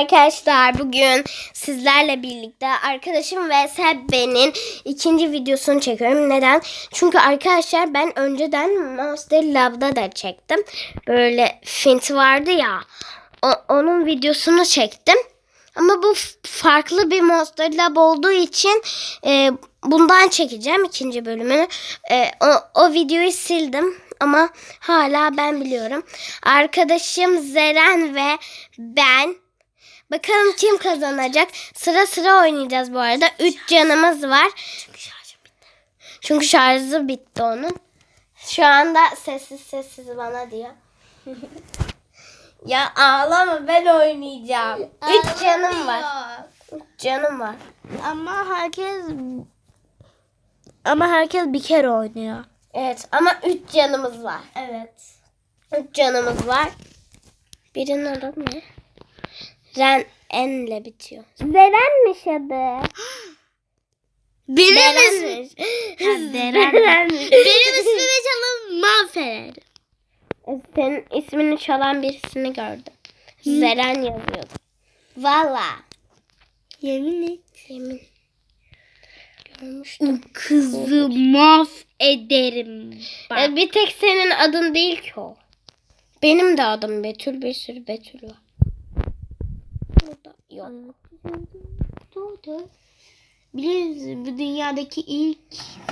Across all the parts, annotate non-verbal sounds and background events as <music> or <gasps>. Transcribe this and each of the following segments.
Arkadaşlar bugün sizlerle birlikte arkadaşım ve Sebbe'nin ikinci videosunu çekiyorum. Neden? Çünkü arkadaşlar ben önceden Monster Lab'da da çektim. Böyle Fint vardı ya. o- onun videosunu çektim. Ama bu farklı bir Monster Lab olduğu için e, bundan çekeceğim ikinci bölümünü. E, o, o videoyu sildim ama hala ben biliyorum. Arkadaşım Zeren ve ben Bakalım kim kazanacak. Sıra sıra oynayacağız bu arada. 3 canımız var. Çünkü şarjı bitti onun. Şu anda sessiz sessiz bana diyor. <laughs> ya ağlama ben oynayacağım. 3 canım var. 3 canım var. Ama herkes ama herkes bir kere oynuyor. Evet ama 3 canımız var. Evet. 3 canımız var. Birinin adı ne? Ren En'le bitiyor. Zeren'miş adı. Birimiz Zeren'miş. Benim ismimi çalın Manfer. Senin ismini çalan birisini gördüm. Zeren yazıyordu. Valla. Yemin et. Yemin. Görmüştüm. Kızı maf ederim. Bak. E, bir tek senin adın değil ki o. Benim de adım Betül. Bir sürü Betül var. Yok. Musun bu dünyadaki ilk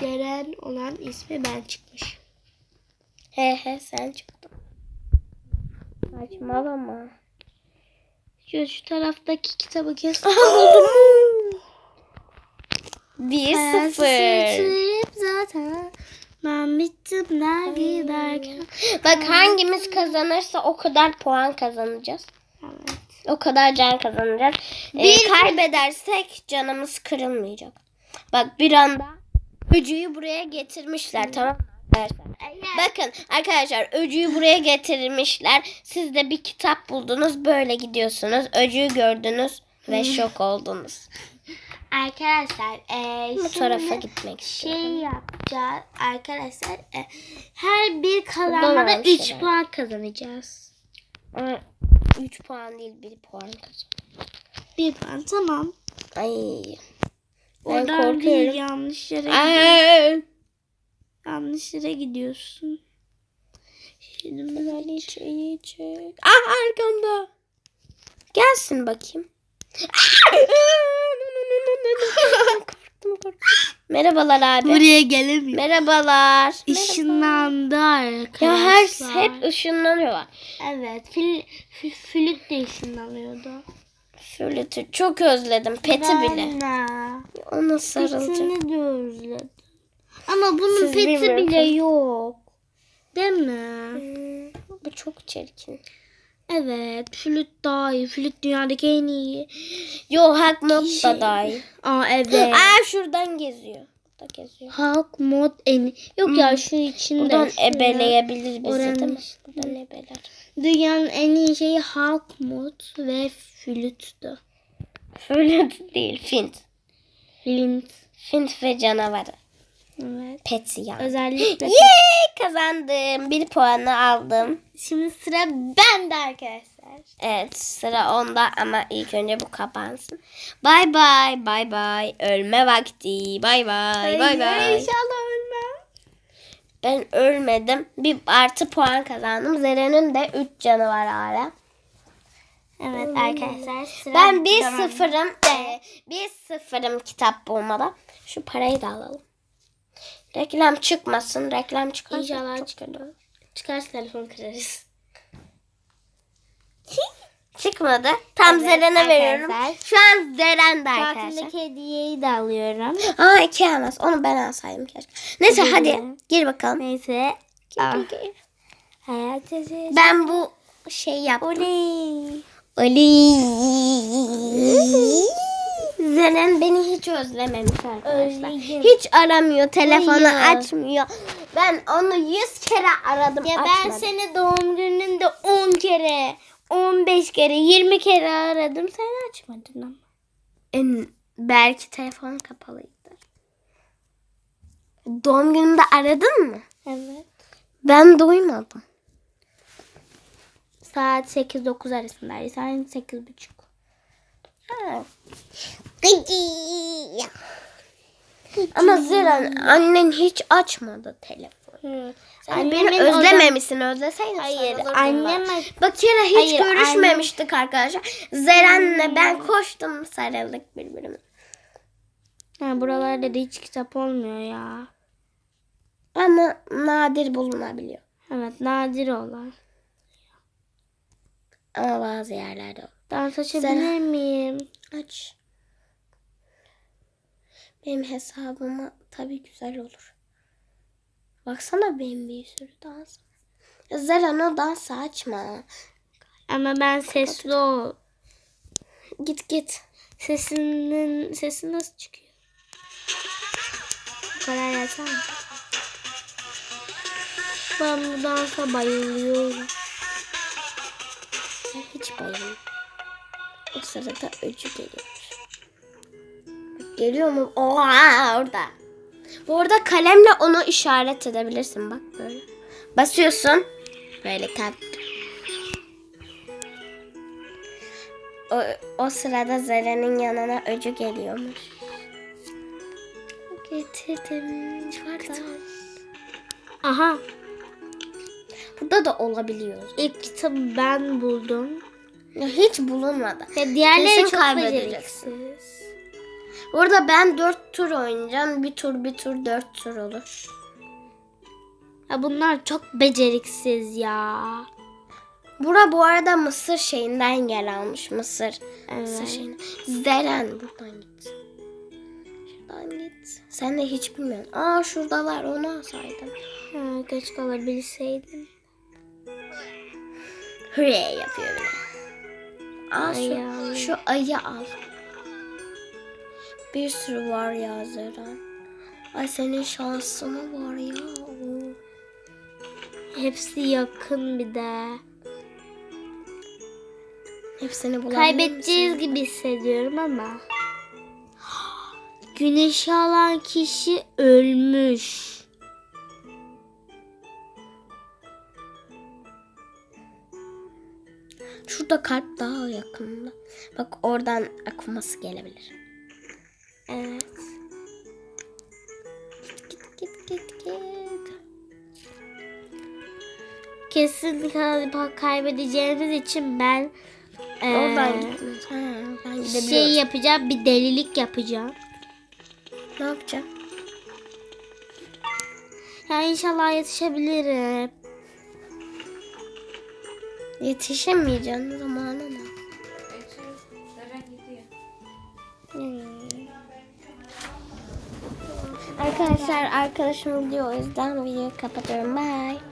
veren olan ismi ben çıkmış. He he sen çıktın. Saçmalama. Şu, şu taraftaki kitabı kes. <laughs> Bir sıfır. zaten ben bittim giderken. Bak hangimiz kazanırsa o kadar puan kazanacağız. Evet. O kadar can kazanacağız. Ee, Bir- kaybedersek canımız kırılmayacak. Bak bir anda öcüyü buraya getirmişler tamam mı arkadaşlar? Bakın arkadaşlar öcüyü buraya getirmişler. Siz de bir kitap buldunuz böyle gidiyorsunuz. Öcüyü gördünüz ve şok oldunuz. Arkadaşlar eee Bu tarafa gitmek istiyorum. şey yapacağız arkadaşlar. e, her bir kazanmada almış 3 herhalde. puan kazanacağız. 3 puan değil 1 puan kazan. 1 puan tamam. Ay. Ben Oradan değil, korkuyorum. yanlış yere Ay. yanlış yere gidiyorsun. Şimdi ben Ali çek. Ah arkamda. Gelsin bakayım. <laughs> Merhabalar abi. buraya gelemiyorum. Merhabalar. Işınlandı arkadaşlar. Ya her hep ışınlanıyorlar. Evet. Fil, fil, flüt de ışınlanıyordu. Flütü çok özledim. Peti bile. Ben Ona sarılacak. Petini de özledim. Ama bunun Siz peti bile yok. Değil mi? Hmm, Bu çok çirkin. Evet. Flüt daha iyi. Flüt dünyadaki en iyi. Yo Hak Mod da daha iyi. Aa evet. Aa şuradan geziyor. Burada geziyor. Hulk mod en iyi. Yok ya şu içinde. Buradan şuraya. ebeleyebilir bizi Oranın değil mi? Buradan ebeler. Dünyanın en iyi şeyi Hulk mod ve flüttü. Flüt değil. Fint. Flint. Fint ve canavarı. Evet. Petsi yani. Özellikle. <gasps> Yay kazandım. Bir puanı aldım. Şimdi sıra bende arkadaşlar. Evet sıra onda ama ilk önce bu kapansın. Bay bay bay bay. Ölme vakti. Bay bay bay bay. İnşallah ölmem. Ben ölmedim. Bir artı puan kazandım. Zeren'in de 3 canı var hala. Evet arkadaşlar sıra Ben bir sıfırım. Ee, bir sıfırım kitap bulmada. Şu parayı da alalım. Reklam çıkmasın. Reklam çıkarsa İnşallah çok kötü. Çıkarsa telefon kırarız. <laughs> Çıkmadı. Tam Evet, Zeren'e veriyorum. Şu an Zeren'de arkadaşlar. Tatildeki hediyeyi de alıyorum. Aa iki almaz. Onu ben alsaydım keşke. Neyse Hadi hadi gir bakalım. Neyse. Gir, Ah. gir. Hayat yaşayacağım. Ben bu şey yaptım. Oley. Ali. <laughs> Zeren beni hiç özlememiş arkadaşlar. Özledim. Hiç aramıyor, telefonu Hayır. açmıyor. Ben onu yüz kere aradım, Ya ben açmadı. seni doğum gününde 10 kere, 15 kere, 20 kere aradım. Sen açmadın ama. En- belki telefon kapalıydı. Doğum günümde aradın mı? Evet. Ben duymadım. Saat 8-9 arasındaydı. Sen 8.30. Ha. Ama Zeren annen hiç açmadı telefonu. Sen beni Annemin özlememişsin. Özleseydin Hayır, annem-. Bir kere hiç Hayır, görüşmemiştik arkadaşlar. Zeren'le ben koştum sarıldık birbirimize. Ha, buralarda da hiç kitap olmuyor ya. Ama nadir bulunabiliyor. Evet nadir olan. Ama bazı yerlerde. Dans açabilir Sen- miyim? Aç. Benim hesabıma tabii güzel olur. Baksana benim bir sürü dans. var. Zeren o dansı açma. Ama ben sesli ol. Git git. Sesinin sesi nasıl çıkıyor? Bu kadar mi? Ben bu dansa bayılıyorum. Ben hiç bayılmam. O sırada öcü geliyormuş. Geliyor mu? Oha orada. Bu arada kalemle onu işaret edebilirsin. Bak böyle. Basıyorsun. Böyle kalp. O, o sırada Zeren'in yanına öcü geliyormuş. Getirdim. Çıkardım. Aha Burada da olabiliyor. ilk kitabı ben buldum. Ya hiç bulunmadı. Ya diğerleri Kesin çok kaybedeceksin. Burada ben dört tur oynayacağım. Bir tur bir tur dört tur olur. Ya bunlar çok beceriksiz ya. Bura bu arada Mısır şeyinden yer almış. Mısır. Mısır Evet. şeyinden. Zeren buradan git. Şuradan git. Sen de hiç bilmiyorsun. Aa şuradalar onu alsaydın. Ha, geç kalabilseydim. Hürriye yapıyor bile. Al şu, al. şu ayı al. Bir sürü var ya Zeren. Ay senin şansına var ya. Hepsi yakın bir de. Hepsini Kaybedeceğiz misin? gibi hissediyorum ama. Güneşi alan kişi ölmüş. Şurada kalp daha yakında. Bak oradan akması gelebilir. Evet. Git git git git. Kesin kay- kaybedeceğimiz için ben eee, Oradan oradan gidebiliyoruz. şey yapacağım, bir delilik yapacağım. Ne yapacağım? Ya inşallah yetişebilirim. Yetişemeyeceğim zamanı ne? Hmm. Arkadaşlar arkadaşım diyor o yüzden videoyu kapatıyorum. Bye.